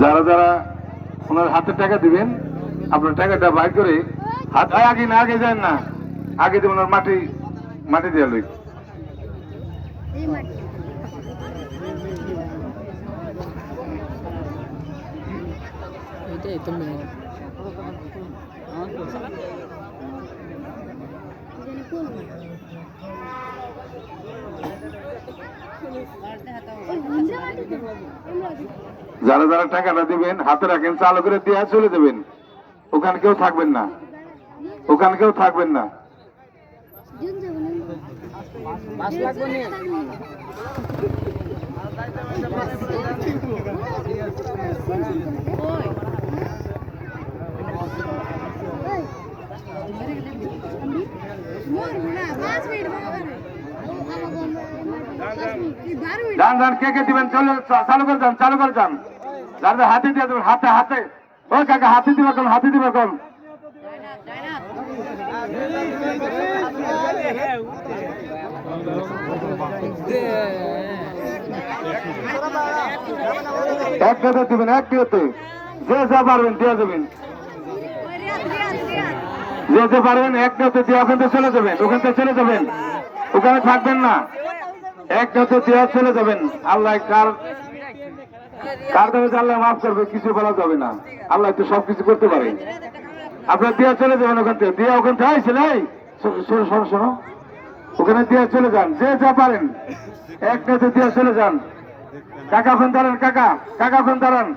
যারা যারা ওনার হাতে টাকা দিবেন, আপনার টাকাটা বাইর করে হাত আগে না, আগে যান না, আগে দেবেন ওনার মাটি মাটি দেওয়া লই। এটাই তো যারা যারা টাকাটা দিবেন, হাতে রাখেন, চালু করে দিয়ে চলে দেবেন ওখানে কেউ থাকবেন না। ওখানে কেউ থাকবেন না মোর না পাঁচ মিনিট বাবা কি বারো মিনিট যান যান কে কে দিবেন? চলে চালু করে যান, চালু করে যান। যারা হাতে দিয়ে দেবেন, হাতে হাতে। ও, কাকা হাতে দিবে কোন, হাতে দিবে কোন? এক কাতে দিবেন, এক দিতে যে যা পারবেন, দিয়ে দেবেন। যে যে পারবেন এক কাতে দিয়ে ওখান থেকে চলে যাবেন ওখান থেকে চলে যাবেন। ওখানে থাকবেন না। এক কাতে দিয়ে চলে যাবেন। আল্লাহ কার কার দেবে আল্লাহ মাফ করবে কিছু বলা যাবে না। আল্লাহ তো সবকিছু করতে পারে। আপনার দিয়া চলে যাবেন ওখান থেকে। দিয়া ওখান থেকে শোনো শোনো, শোনো শোনো। ওখানে দিয়া চলে যান যে যা পারেন। এক নেতে দিয়া চলে যান। কাকা ওখান দাঁড়ান কাকা। কাকা ওখান দাঁড়ান।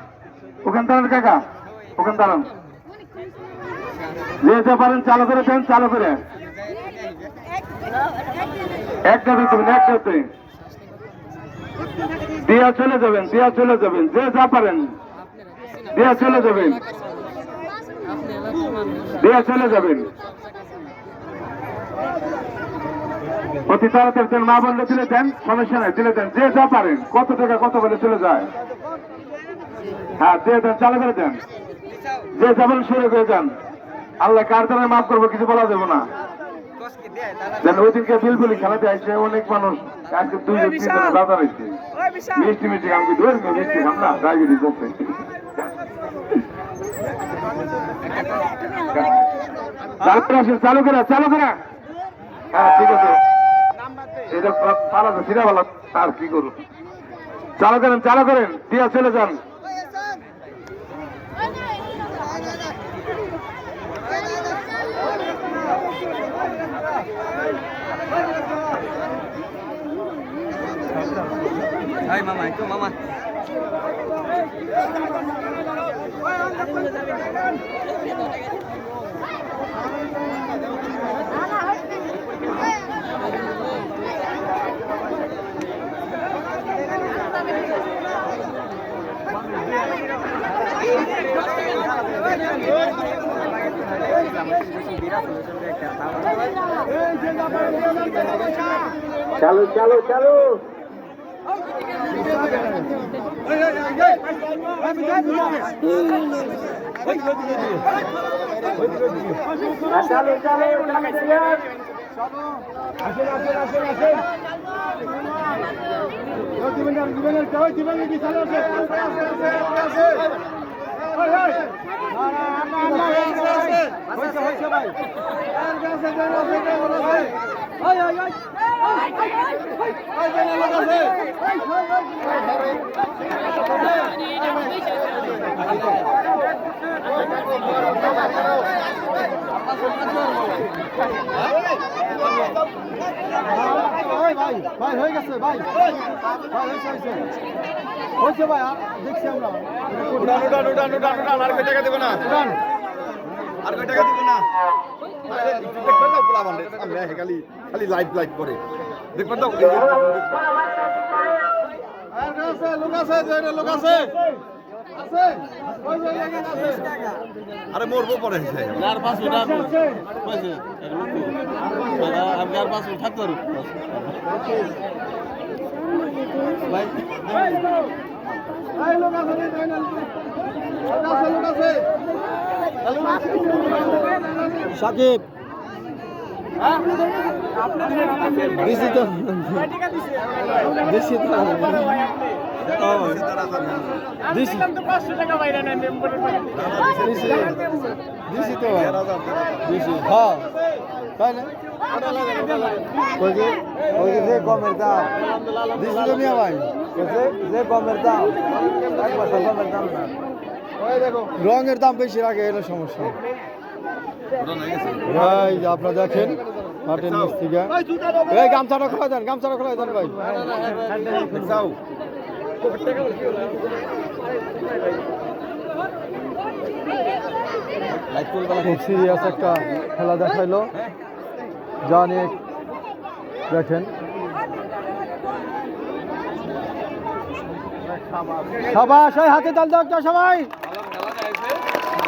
ওখান দাঁড়ান কাকা। ওখান দাঁড়ান। যে যা পারেন, চালু করে দেন, চালু করে। এক নেতে দেবেন এক দিয়া চলে যাবেন, দিয়া চলে যাবেন, যে যা পারেন। দিয়া চলে যাবেন। দিয়া চলে যাবেন। অতি তাড়াতাড়ি মা বললে দিলে দেন, সমস্যা নাই, দিলে দেন। যে যা পারেন, কত টাকা, কত বলে চলে যায়? হ্যাঁ দিয়ে দেন, চালু করে দেন। যে যাবেন শুরু করে যান আল্লাহ কার দ্বারা মাফ করব কিছু বলা যাব না। ওই দিনকে খেলাতে আসছে অনেক মানুষ আজকে দুই বাজার মিষ্টি মিষ্টি আমি ধরে মিষ্টি খাম না ডায়াবেটিস আছে। চালু করে চালু করে হ্যাঁ ঠিক আছে। এটা সিরা ভালো আর কি করব চালু করেন চালু করেন দিয়া চলে যান। Hai mama itu mama. চালু চালু চালু। চালু চালু ভাই ভাই। ভাই হয়ে গেছে ভাই। ভাই হয়েছে হয়েছে। হয়েছে ভাই আ- দেখছি আমরা। Udah udah udah udah udah আর কয় টাকা দেব না। ডান আর কয় টাকা দেব না দেখবেন তো পোলা বান্ধে সামনে আসে খালি খালি লাইভ লাইভ করে দেখবেন আছে লোক আছে যে লোক আছে আছে ওই যে এখানে আরে মরবো পরে আর পাঁচ মিনিট আমি আর পাঁচ মিনিট থাকতে পারব ভাই এই লোক আছে লোক আছে লোক আছে সাকিব। গমের দাম। দিছি তো মিয়া ভাই। যে যে দাম। এক বছর গমের দাম না। রঙের দাম বেশি রাখে এলো সমস্যা। ভাই আপনারা দেখেন হাটের নিচ থেকে এই গামছাটা খোলা দেন গামছাটা খোলা দেন ভাই। যাও খুব সিরিয়াস একটা খেলা দেখাইলো। যা নিয়ে দেখেন। সবাই হাতে তাল দাও সবাই।